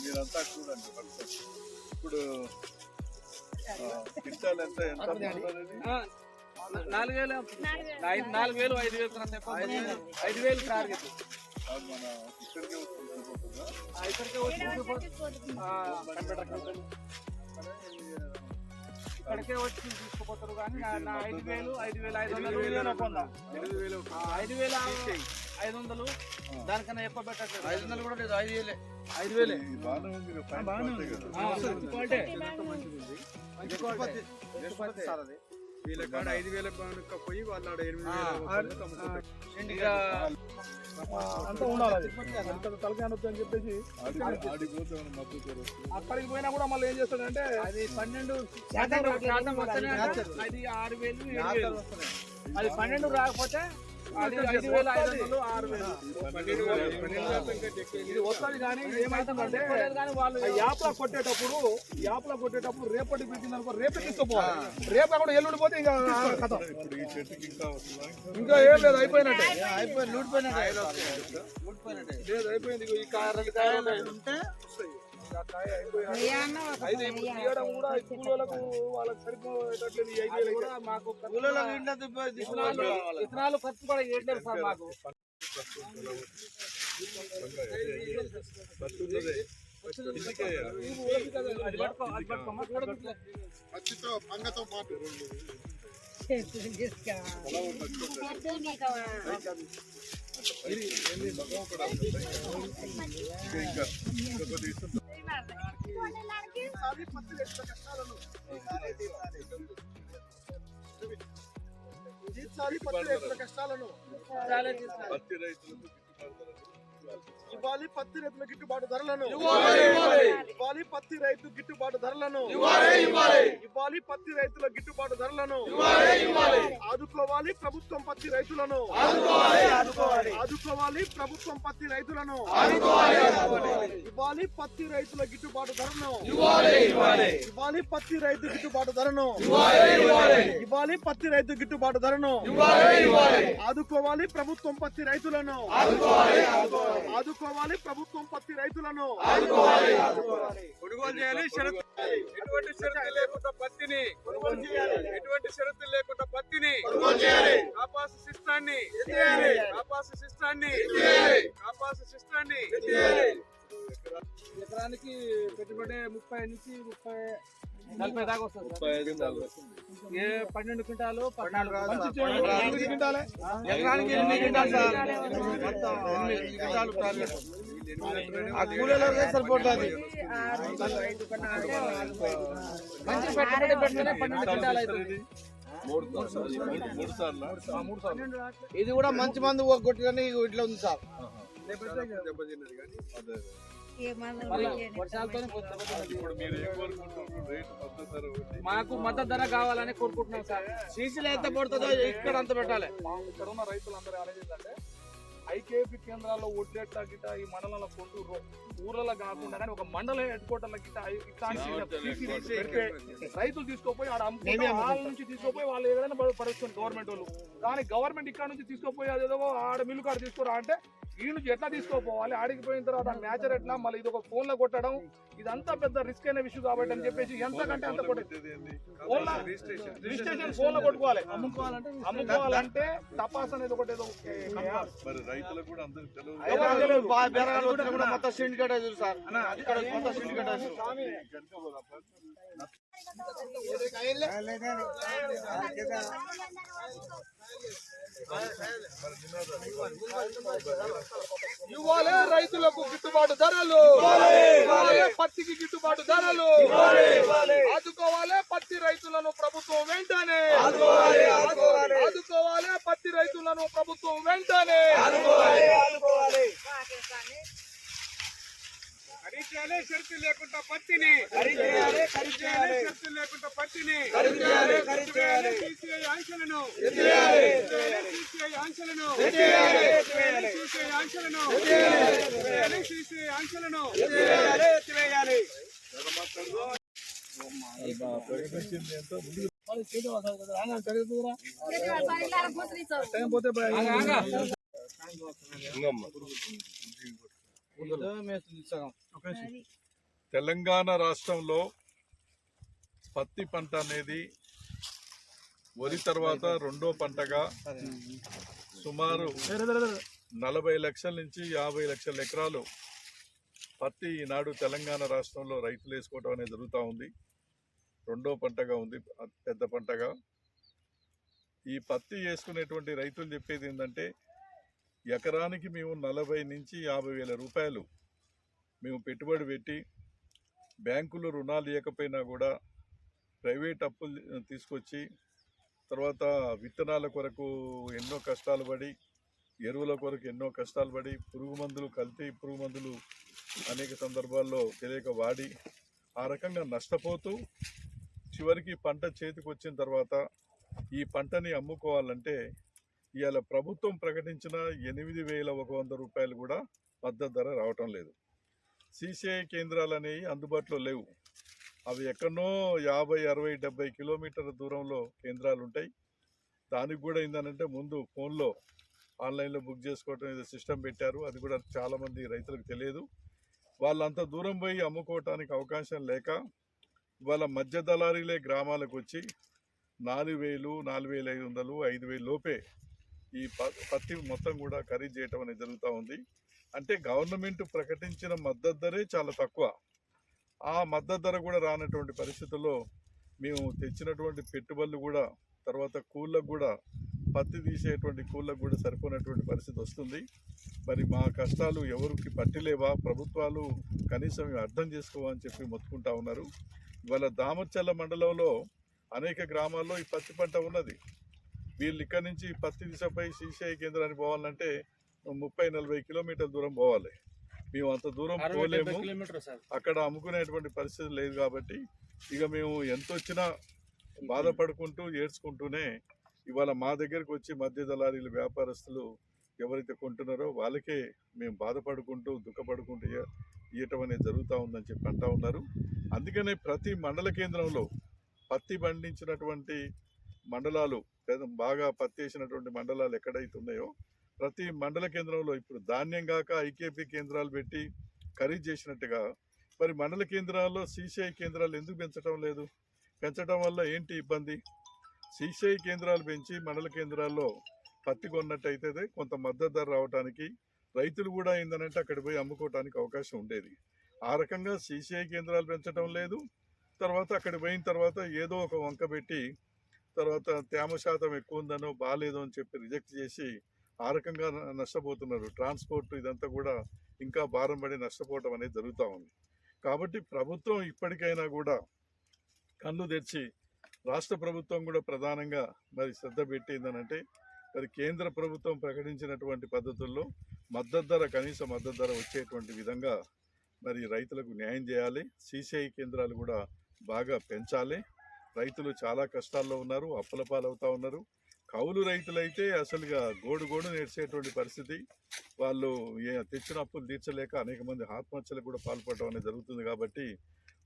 మీరంతా చూడండి. ఇప్పుడు ఆ, క్వింటాల్ ఎంత ఎంత? నాలుగు వేలు ఐదు నాలుగు వేలు ఐదు వేలు ఐదు వేలు టార్గెట్ ఇక్కడికే వచ్చి తీసుకుపోతారు కానీ నా- ఐదు వేలు ఐదు వేలు ఐదు వందలు ఐదు వేలు ఐదు వేల ఐదు వందలు దానికన్నా ఎక్కువ పెట్టట్లేదు ఐదు వందలు కూడా లేదు ఐదు వేలే ఐదు వేలే బాగానే ఉంది బాగానే ఉంది క్వాలిటీ మంచి క్వాలిటీ సార్ అది వీళ్ళ కాడ ఐదు వేల పోయి వాళ్ళ ఆడ ఎనిమిది అంతా ఉండాలి అని చెప్పేసి? అక్కడికి పోయినా కూడా మళ్ళీ ఏం చేస్తాడంటే అది పన్నెండు శాతం అది ఆరు వేలు ఏడు వేలు. అది పన్నెండు రాకపోతే ఇది వస్తుంది కానీ ఏమైతుందంటే లేదు కానీ వాళ్ళు ఆ యాప్లా కొట్టేటప్పుడు యాప్లా కొట్టేటప్పుడు రేపటి పెట్టింది అనుకో రేపే తీసుకోపోవాలి. రేపు కూడా ఎల్లుండి పోతే ఇంకా కథ. ఇప్పుడు ఈ చెట్టుకి ఇంకా వస్తుందా? ఇంకా ఏం లేదు అయిపోయినట్టే. అయిపోయి లూడిపోయినట్టు. లేదు అయిపోయింది. ఇగో ఈ కాయ రెండు కాయలు ఉన్నాయి. తీయడం కూడా ఈ వాళ్ళకి సరిపోయేటట్లేదు మాకు విత్తనాలు ఖర్చు కూడా ఏట్లేదు సార్ మాకు వస్తున్నదే. ఇందుకే అది ఇంకా ఇంకా ఇంకా కొద్దిగా ఇస్తుంటా. ఈసారి పత్తి రైతుల తీసుకో. పత్తి రైతులకు గిట్టుబాటు ధరలను. ఇవ్వాలి పత్తి రైతు గిట్టుబాటు ధరలను. ఇవ్వాలి. ఇవ్వాలి. పత్తి రైతుల గిట్టుబాటు ధరలను. ఆదుకోవాలి ప్రభుత్వం పత్తి రైతులను. ఆదుకోవాలి. ప్రభుత్వం పత్తి రైతులను. ఇవ్వాలి పత్తి రైతుల గిట్టుబాటు ధరను ఇవ్వాలి పత్తి రైతు గిట్టుబాటు ధరను ఇవ్వాలి పత్తి రైతు గిట్టుబాటు ధరను ఆదుకోవాలి ప్రభుత్వం పత్తి రైతులను. ఆదుకోవాలి. ప్రభుత్వం పత్తి రైతులను. కొనుగోలు చేయాలి షరతు ఎటువంటి షరతు లేకుండా పత్తిని ఎటువంటి షరతు లేకుండా పత్తిని కాపాసు శిస్తాన్ని కాపాసు శిస్తాన్ని కాపాసు శిస్తాన్ని ఎకరానికి పెట్టుబడి ముప్పై నుంచి ముప్పై నలభై దాకా వస్తుంది. ఏ పన్నెండు క్వింటాలు. ఎకరానికి ఎనిమిది క్వింటాలు? సార్ మొత్తం ఎనిమిది క్వింటాలు. టార్గెట్ ఆ కూలీలకే సరిపోతుంది మంచి పెట్టుబడి పెడితేనే పన్నెండు క్వింటాలు అవుతుంది. ఇది కూడా మంచి మందు కొట్టుకొని ఇట్లా ఉంది సార్. మాకు మద్దతు ధర కావాలని కోరుకుంటున్నాం సార్. సీసీలు ఎంత పడుతుందో ఇక్కడ అంత పెట్టాలి. ఇక్కడ ఉన్న రైతులందరూ ఐకేపీ కేంద్రాల్లో ఒడ్లెట్ల గిట్ట ఈ మండలంలో కొంటూ ఊర్లలో కాకుండా కానీ ఒక మండల హెడ్ క్వార్టర్ల పెడితే రైతులు తీసుకోపోయి ఆడ వాళ్ళ నుంచి తీసుకోపోయి వాళ్ళు ఏదైనా పడుతుంది గవర్నమెంట్ వాళ్ళు. కానీ గవర్నమెంట్ ఇక్కడ నుంచి తీసుకోపోయి అదేదో ఆడ మిల్లు కాడ తీసుకోరా అంటే ఈ నుంచి ఎట్లా తీసుకోపోవాలి? ఆడికి పోయిన తర్వాత మ్యాచర్ ఎట్లా? మళ్ళీ ఇది ఒక ఫోన్లో కొట్టడం ఇదంతా పెద్ద రిస్క్ అయిన విషయం కాబట్టి అని చెప్పేసి ఎంత కంటే అంత కొట్టే ఫోన్లో రిజిస్ట్రేషన్ ఫోన్లో కొట్టుకోవాలి. అమ్ముకోవాలంటే అమ్ముకోవాలంటే తపాస్ అనేది ఒకటి ఏదో మొత్తం సిండికేట్ అవుతుంది సార్. ఇక్కడ మొత్తం సిండికేట్ అవుతుంది ఇవ్వాలే రైతులకు గిట్టుబాటు ధరలు. పత్తికి గిట్టుబాటు ధరలు. ఆదుకోవాలి పత్తి రైతులను ప్రభుత్వం వెంటనే. ఆదుకోవాలి పత్తి రైతులను ప్రభుత్వం వెంటనే. ఖరీచేయాలి షరతు లేకుండా పత్తిని. షరతు లేకుండా పత్తిని. ఖరీచేయాలి, ఖరీచేయాలి. CCI ఆంక్షలను. ఎత్తివేయాలి. తెలంగాణ రాష్ట్రంలో పత్తి పంట అనేది వరి తర్వాత రెండో పంటగా సుమారు నలభై లక్షల నుంచి యాభై లక్షల ఎకరాలు పత్తి ఈనాడు తెలంగాణ రాష్ట్రంలో రైతులు వేసుకోవడం అనేది జరుగుతూ ఉంది. రెండో పంటగా ఉంది పెద్ద పంటగా. ఈ పత్తి వేసుకునేటువంటి రైతులు చెప్పేది ఏంటంటే ఎకరానికి మేము నలభై నుంచి యాభై వేల రూపాయలు మేము పెట్టుబడి పెట్టి బ్యాంకులు రుణాలు ఇవ్వకపోయినా కూడా ప్రైవేట్ అప్పులు తీసుకొచ్చి తర్వాత విత్తనాల కొరకు ఎన్నో కష్టాలు పడి ఎరువుల కొరకు ఎన్నో కష్టాలు పడి పురుగు మందులు కల్తీ పురుగు మందులు అనేక సందర్భాల్లో తెలియక వాడి ఆ రకంగా నష్టపోతూ చివరికి పంట చేతికి వచ్చిన తర్వాత ఈ పంటని అమ్ముకోవాలంటే ఇవాళ ప్రభుత్వం ప్రకటించిన ఎనిమిది వేల ఒక వంద రూపాయలు కూడా మద్దతు ధర రావటం లేదు. సిసిఐ కేంద్రాలు అనేవి అందుబాటులో లేవు. అవి ఎక్కడో యాభై అరవై డెబ్బై కిలోమీటర్ల దూరంలో కేంద్రాలు ఉంటాయి. దానికి కూడా ఏంటంటే ముందు ఫోన్లో ఆన్లైన్లో బుక్ చేసుకోవటం ఏదో సిస్టమ్ పెట్టారు. అది కూడా చాలామంది రైతులకు తెలియదు. వాళ్ళు అంత దూరం పోయి అమ్ముకోవటానికి అవకాశం లేక వాళ్ళ మధ్య దళారీలే గ్రామాలకు వచ్చి నాలుగు వేలు నాలుగు వేల ఐదు వందలు ఐదు వేలు లోపే ఈ ప- పత్తి మొత్తం కూడా ఖరీదు చేయటం అనేది జరుగుతూ ఉంది. అంటే గవర్నమెంట్ ప్రకటించిన మద్దతు ధరే చాలా తక్కువ. ఆ మద్దతు ధర కూడా రానటువంటి పరిస్థితుల్లో మేము తెచ్చినటువంటి పెట్టుబడులు కూడా తర్వాత కూళ్ళకు కూడా పత్తి తీసేటువంటి కూళ్ళకు కూడా సరిపోయినటువంటి పరిస్థితి వస్తుంది. మరి మా కష్టాలు ఎవరికి పట్టిలేవా? ప్రభుత్వాలు కనీసం అర్థం చేసుకోవా అని చెప్పి మొత్తుకుంటా ఉన్నారు. ఇవాళ దామర్చల్ల మండలంలో అనేక గ్రామాల్లో ఈ పత్తి పంట ఉన్నది. వీళ్ళు ఇక్కడ నుంచి పత్తి దిశపై సీసీఐ కేంద్రానికి పోవాలంటే ముప్పై నలభై కిలోమీటర్ల దూరం పోవాలి. మేము అంత దూరం పోలేము. అక్కడ అమ్ముకునేటువంటి పరిస్థితి లేదు కాబట్టి ఇక మేము ఎంత వచ్చినా బాధపడుకుంటూ ఏడ్చుకుంటూనే ఇవాళ మా దగ్గరకు వచ్చి మధ్య దళారీలు వ్యాపారస్తులు ఎవరైతే కొంటున్నారో వాళ్ళకే మేము బాధపడుకుంటూ దుఃఖపడుకుంటూ ఇయ్యటం అనేది జరుగుతూ ఉందని చెప్పి అంటా ఉన్నారు. అందుకనే ప్రతి మండల కేంద్రంలో పత్తి పండించినటువంటి మండలాలు పెద్ద బాగా పత్తి వేసినటువంటి మండలాలు ఎక్కడైతే ఉన్నాయో ప్రతి మండల కేంద్రంలో ఇప్పుడు ధాన్యం కాక ఐకేపీ కేంద్రాలు పెట్టి ఖరీదు చేసినట్టుగా మరి మండల కేంద్రాల్లో సీసీఐ కేంద్రాలు ఎందుకు పెంచడం లేదు? పెంచడం వల్ల ఏంటి ఇబ్బంది? సీసీఐ కేంద్రాలు పెంచి మండల కేంద్రాల్లో పత్తి కొన్నట్టయితే కొంత మద్దతు ధర రావడానికి రైతులు కూడా ఏందనంటే అక్కడ పోయి అమ్ముకోవడానికి అవకాశం ఉండేది. ఆ రకంగా సీసీఐ కేంద్రాలు పెంచడం లేదు. తర్వాత అక్కడ పోయిన తర్వాత ఏదో ఒక వంక పెట్టి తర్వాత తేమ శాతం ఎక్కువ ఉందనో బాగాలేదో అని చెప్పి రిజెక్ట్ చేసి ఆ రకంగా నష్టపోతున్నారు. ట్రాన్స్పోర్ట్ ఇదంతా కూడా ఇంకా భారం పడి నష్టపోవటం అనేది జరుగుతూ ఉంది. కాబట్టి ప్రభుత్వం ఇప్పటికైనా కూడా కన్ను తెరిచి రాష్ట్ర ప్రభుత్వం కూడా ప్రధానంగా మరి శ్రద్ధ పెట్టిందనంటే మరి కేంద్ర ప్రభుత్వం ప్రకటించినటువంటి పద్ధతుల్లో మద్దతు ధర కనీస మద్దతు ధర వచ్చేటువంటి విధంగా మరి రైతులకు న్యాయం చేయాలి. సీసీఐ కేంద్రాలు కూడా బాగా పెంచాలి. రైతులు చాలా కష్టాల్లో ఉన్నారు అప్పుల పాలవుతా ఉన్నారు. కౌలు రైతులైతే అసలుగా గోడు గోడు నేర్చేటువంటి పరిస్థితి. వాళ్ళు ఏ- తెచ్చిన అప్పులు తీర్చలేక అనేక మంది ఆత్మహత్యలకు కూడా పాల్పడడం అనేది జరుగుతుంది కాబట్టి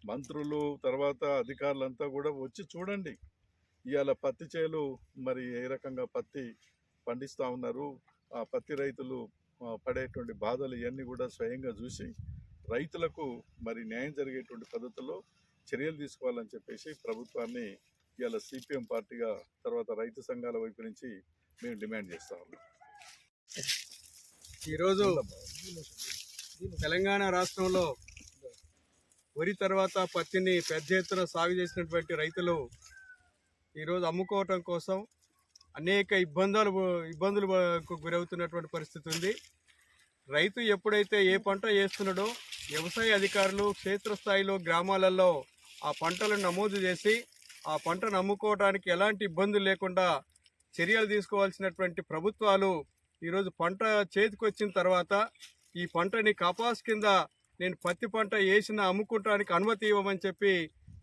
మంత్రులు తర్వాత అధికారులంతా కూడా వచ్చి చూడండి. ఇవాళ పత్తి చేలు మరి ఏ రకంగా పత్తి పండిస్తూ ఉన్నారు. ఆ పత్తి రైతులు పడేటువంటి బాధలు ఇవన్నీ కూడా స్వయంగా చూసి రైతులకు మరి న్యాయం జరిగేటువంటి పద్ధతిలో చర్యలు తీసుకోవాలని చెప్పేసి ప్రభుత్వాన్ని ఇవాళ సిపిఎం పార్టీగా తర్వాత రైతు సంఘాల వైపు నుంచి మేము డిమాండ్ చేస్తా ఉన్నాం. ఈరోజు తెలంగాణ రాష్ట్రంలో వరి తర్వాత పత్తిని పెద్ద ఎత్తున సాగు చేసినటువంటి రైతులు ఈరోజు అమ్ముకోవటం కోసం అనేక ఇబ్బందులు ఇబ్బందులు గురవుతున్నటువంటి పరిస్థితి ఉంది. రైతు ఎప్పుడైతే ఏ పంట వేస్తున్నాడో వ్యవసాయ అధికారులు క్షేత్రస్థాయిలో గ్రామాలలో ఆ పంటలను నమోదు చేసి ఆ పంటను అమ్ముకోవడానికి ఎలాంటి ఇబ్బందులు లేకుండా చర్యలు తీసుకోవాల్సినటువంటి ప్రభుత్వాలు ఈరోజు పంట చేతికొచ్చిన తర్వాత ఈ పంటని కపాస్ కింద నేను పత్తి పంట వేసిన అమ్ముకోవటానికి అనుమతి ఇవ్వమని చెప్పి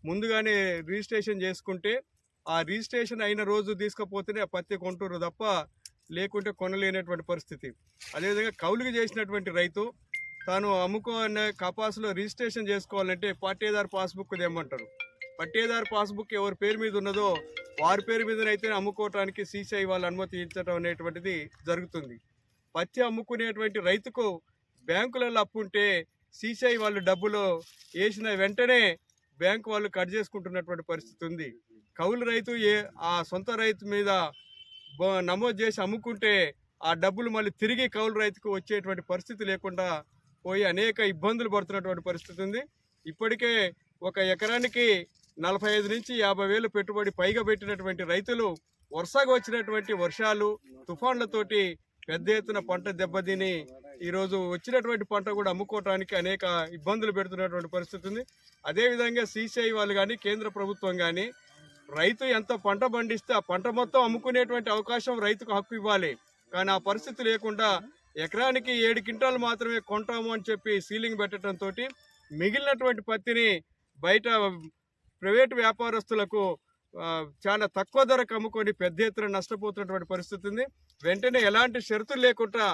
ముందుగానే రిజిస్ట్రేషన్ చేసుకుంటే ఆ రిజిస్ట్రేషన్ అయిన రోజు తీసుకపోతేనే ఆ పత్తి కొంటున్నారు తప్ప లేకుంటే కొనలేనటువంటి పరిస్థితి. అదేవిధంగా కౌలుకి చేసినటువంటి రైతు తాను అమ్ముకోనే కపాసులో రిజిస్ట్రేషన్ చేసుకోవాలంటే పట్టేదారు పాస్బుక్ తెమ్మంటారు. పట్టేదారు పాస్బుక్ ఎవరి పేరు మీద ఉన్నదో వారి పేరు మీదనైతే అమ్ముకోవటానికి సీసీఐ వాళ్ళు అనుమతి ఇచ్చడం అనేటువంటిది జరుగుతుంది. పత్తి అమ్ముకునేటువంటి రైతుకు బ్యాంకులలో అప్పు ఉంటే సీసీఐ వాళ్ళు డబ్బులు వేసిన వెంటనే బ్యాంకు వాళ్ళు కట్ చేసుకుంటున్నటువంటి పరిస్థితి ఉంది. కౌలు రైతు ఏ ఆ సొంత రైతు మీద నమోదు చేసి అమ్ముకుంటే ఆ డబ్బులు మళ్ళీ తిరిగి కౌలు రైతుకు వచ్చేటువంటి పరిస్థితి లేకుండా పోయి అనేక ఇబ్బందులు పడుతున్నటువంటి పరిస్థితి ఉంది. ఇప్పటికే ఒక ఎకరానికి నలభై ఐదు నుంచి యాభై వేలు పెట్టుబడి పైగా పెట్టినటువంటి రైతులు వరుసగా వచ్చినటువంటి వర్షాలు తుఫాన్లతోటి పెద్ద ఎత్తున పంట దెబ్బతిని ఈరోజు వచ్చినటువంటి పంట కూడా అమ్ముకోవటానికి అనేక ఇబ్బందులు పెడుతున్నటువంటి పరిస్థితి ఉంది. అదేవిధంగా సీసీఐ వాళ్ళు కానీ కేంద్ర ప్రభుత్వం కానీ రైతు ఎంత పంట పండిస్తే ఆ పంట మొత్తం అమ్ముకునేటువంటి అవకాశం రైతుకు హక్కు ఇవ్వాలి. కానీ ఆ పరిస్థితి లేకుండా ఎకరానికి ఏడు క్వింటాలు మాత్రమే కొంటాము అని చెప్పి సీలింగ్ పెట్టడంతో మిగిలినటువంటి పత్తిని బయట ప్రైవేటు వ్యాపారస్తులకు చాలా తక్కువ ధరకు అమ్ముకొని పెద్ద ఎత్తున నష్టపోతున్నటువంటి పరిస్థితి ఉంది. వెంటనే ఎలాంటి షరతులు లేకుండా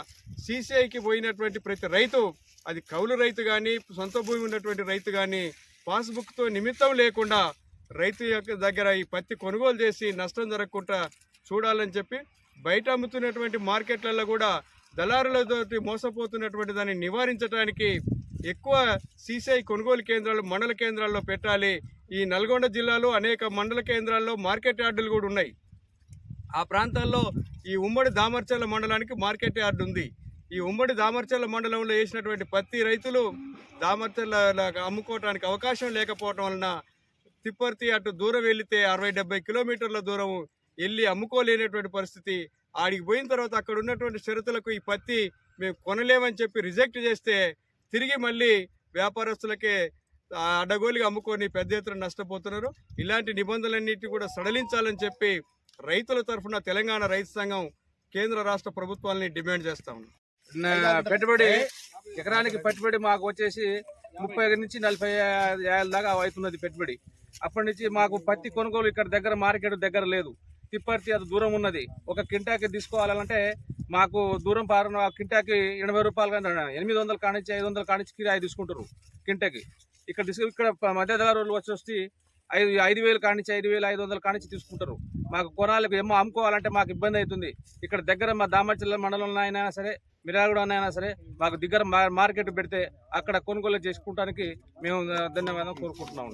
సీసీఐకి పోయినటువంటి ప్రతి రైతు అది కౌలు రైతు కానీ సొంత భూమి ఉన్నటువంటి రైతు కానీ పాస్బుక్తో నిమిత్తం లేకుండా రైతు యొక్క దగ్గర ఈ పత్తి కొనుగోలు చేసి నష్టం జరగకుండా చూడాలని చెప్పి బయట అమ్ముతున్నటువంటి మార్కెట్లలో కూడా దళారులతోటి మోసపోతున్నటువంటి దాన్ని నివారించడానికి ఎక్కువ సీసీఐ కొనుగోలు కేంద్రాలు మండల కేంద్రాల్లో పెట్టాలి. ఈ నల్గొండ జిల్లాలో అనేక మండల కేంద్రాల్లో మార్కెట్ యార్డులు కూడా ఉన్నాయి. ఆ ప్రాంతాల్లో ఈ ఉమ్మడి దామర్చర్ల మండలానికి మార్కెట్ యార్డు ఉంది. ఈ ఉమ్మడి దామర్చర్ల మండలంలో వేసినటువంటి పత్తి రైతులు దామర్చర్ల అమ్ముకోవడానికి అవకాశం లేకపోవడం వలన తిప్పర్తి అటు దూరం వెళితే అరవై డెబ్బై కిలోమీటర్ల దూరం వెళ్ళి అమ్ముకోలేనటువంటి పరిస్థితి ఆడికి పోయిన తర్వాత అక్కడ ఉన్నటువంటి షరతులకు ఈ పత్తి మేము కొనలేమని చెప్పి రిజెక్ట్ చేస్తే తిరిగి మళ్ళీ వ్యాపారస్తులకే అడ్డగోలుగా అమ్ముకొని పెద్ద ఎత్తున నష్టపోతున్నారు. ఇలాంటి నిబంధనలన్నింటినీ కూడా సడలించాలని చెప్పి రైతుల తరఫున తెలంగాణ రైతు సంఘం కేంద్ర రాష్ట్ర ప్రభుత్వాలని డిమాండ్ చేస్తా పెట్టుబడి ఎకరానికి పెట్టుబడి మాకు వచ్చేసి ముప్పై నుంచి నలభై ఏళ్ళ దాకా అవుతున్నది పెట్టుబడి. అప్పటి నుంచి మాకు పత్తి కొనుగోలు ఇక్కడ దగ్గర మార్కెట్ దగ్గర లేదు. తిప్పర్తి అది దూరం ఉన్నది. ఒక కింటాకి తీసుకోవాలంటే మాకు దూరం పారిన కింటాకి ఎనభై రూపాయలు కానీ ఎనిమిది వందలు కానిచ్చి ఐదు వందలు కానిచ్చి కిరాయి తీసుకుంటారు కింటాకి. ఇక్కడ తీసుకు ఇక్కడ ప- మధ్యధరలు వచ్చి వచ్చి ఐదు ఐదు వేలు కానిచ్చి ఐదు వేలు ఐదు వందలు కానిచ్చి తీసుకుంటారు మాకు కొనాలకు ఏమో అమ్ముకోవాలంటే మాకు ఇబ్బంది అవుతుంది. ఇక్కడ దగ్గర మా దామర్చిల్ల మండలంలో అయినా సరే మిరాగూడ అయినా సరే మాకు దగ్గర మా- మార్కెట్ పెడితే అక్కడ కొనుగోలు చేసుకోవడానికి మేము ధన్యవాదం కోరుకుంటున్నాం